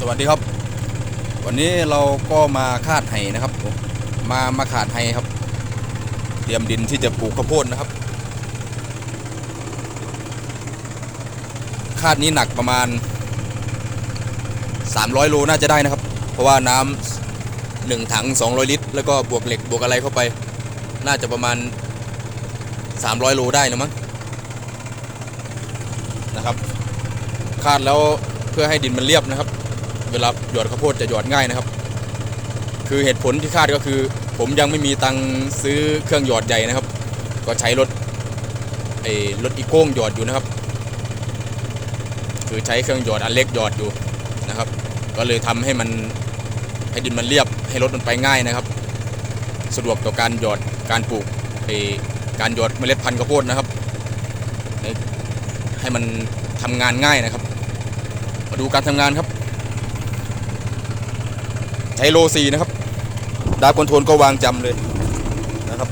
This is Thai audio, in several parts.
สวัสดีครับ วันนี้เราก็มาคาดไห่นะครับ มามาขาดไห่ครับ เตรียมดินที่จะปลูกข้าวโพดนะครับ คาดนี้หนักประมาณ 300 โลน่าจะได้นะครับ เพราะว่าน้ำหนึ่งถัง 200 ลิตร แล้วก็บวกเหล็กบวกอะไรเข้าไป น่าจะประมาณ 300 โลได้นะมั้งนะครับ คาดแล้วเพื่อให้ดินมันเรียบนะครับ เวลาหยอดข้าวโพดจะหยอดง่ายนะครับ คือเหตุผลที่คาดก็คือ ผมยังไม่มีตังซื้อเครื่องหยอดใหญ่นะครับ ก็ใช้รถไอ้รถอีโก้งหยอดอยู่นะครับ คือใช้เครื่องหยอดอันเล็กหยอดอยู่นะครับ ก็เลยทำให้มันให้ดินมันเรียบให้รถมันไปง่ายนะครับ สะดวกต่อการหยอดการปลูกไอ้การหยอดเมล็ดพันธุ์ข้าวโพดนะครับ ให้ให้มันทำงานง่ายนะครับ มาดูการทำงานครับ ไฮโลซีนะครับ ดาบคอนโทรลก็วางจำเลยนะครับ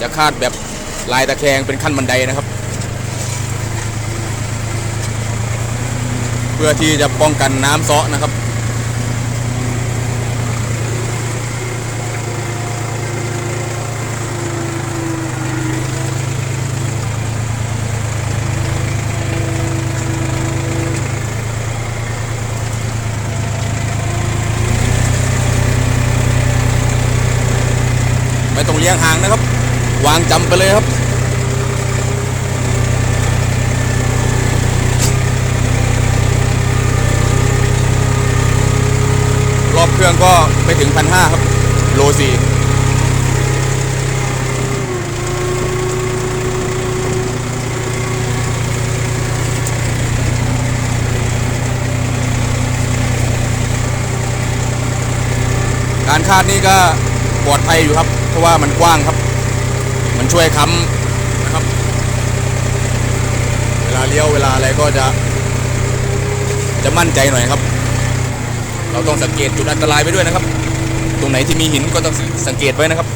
จะคาดแบบลายตะแคงเป็นขั้นบันไดนะครับ เพื่อที่จะป้องกันน้ำซ้อนะครับ ไม่ต้องเลี้ยงห่างนะครับ วางจำไปเลยครับ รอบเครื่องก็ไม่ถึงพันห้าครับ โลสี่การคาดนี่ก็ ปลอดภัยอยู่ครับ เพราะว่ามันกว้างครับ มันช่วยค้ำนะครับ เวลาเลี้ยวเวลาอะไรก็จะ จะมั่นใจหน่อยครับ เราต้องสังเกตจุดอันตรายไปด้วยนะครับ ตรงไหนที่มีหินก็ต้องสังเกตไว้นะครับ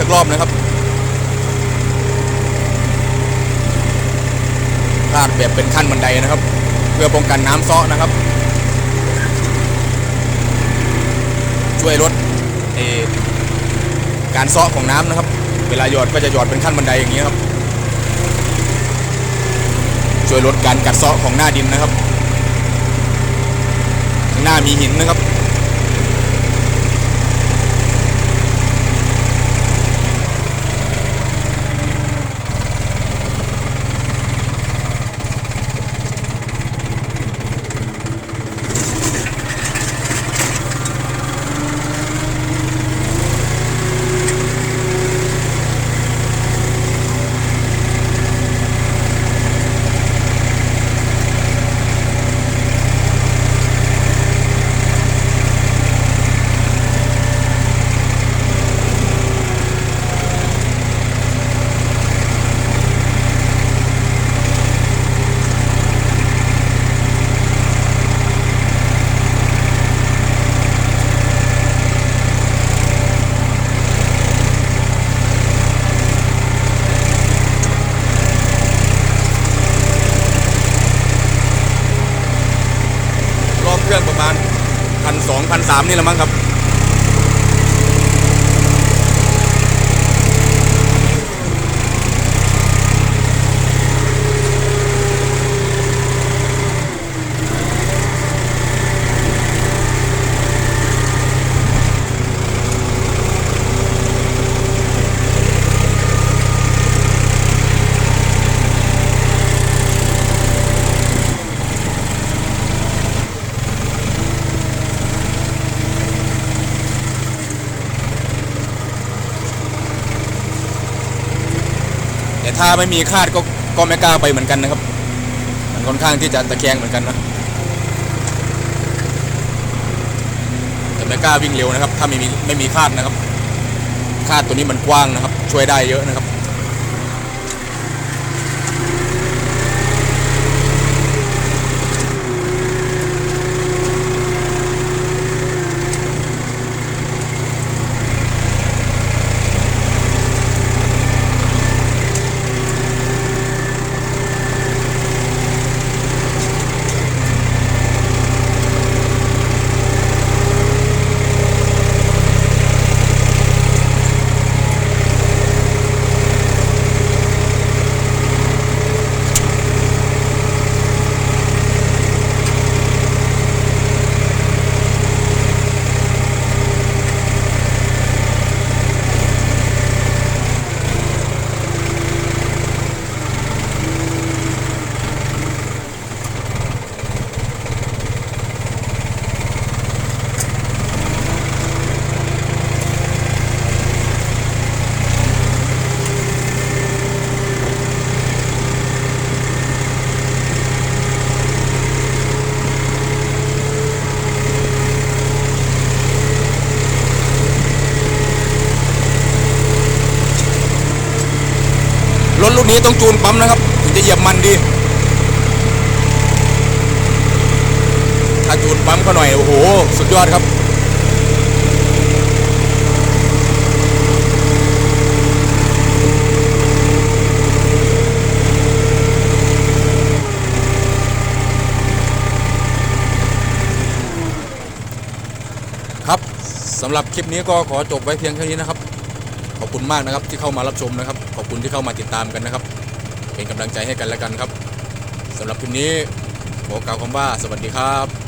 สักรอบนะครับลาดแบบเป็นขั้นบันไดนะครับ เพื่อป้องกันน้ำซาะนะครับ ช่วยลดการซาะของน้ำนะครับ เวลาหยอดก็จะหยอดเป็นขั้นบันไดอย่างนี้ครับ ช่วยลดการกัดซาะของหน้าดินนะครับ หน้ามีหินนะครับ ค สอง พันสามนี่แหละมั้งครับ แต่ถ้าไม่มีคาดก็ก็ไม่กล้าไปเหมือนกันนะครับ มันค่อนข้างที่จะตะแคงเหมือนกันนะแต่ไม่กล้าวิ่งเร็วนะครับ ถ้าไม่มีไม่มีคาดนะครับ คาดตัวนี้มันกว้างนะครับ ช่วยได้เยอะนะครับ รถรุ่นนี้ต้องจูนปั๊มนะครับถึงจะเหยียบมันดีถ้าจูนปั๊มเขาหน่อย โอ้โห สุดยอดครับครับสำหรับคลิปนี้ก็ขอจบไว้เพียงแค่นี้นะครับ ขอบคุณมากนะครับที่เข้ามารับชมนะครับ ขอบคุณที่เข้ามาติดตามกันนะครับ เป็นกำลังใจให้กันและกันครับสำหรับคลิปนี้ขอกล่าวคำว่าสวัสดีครับ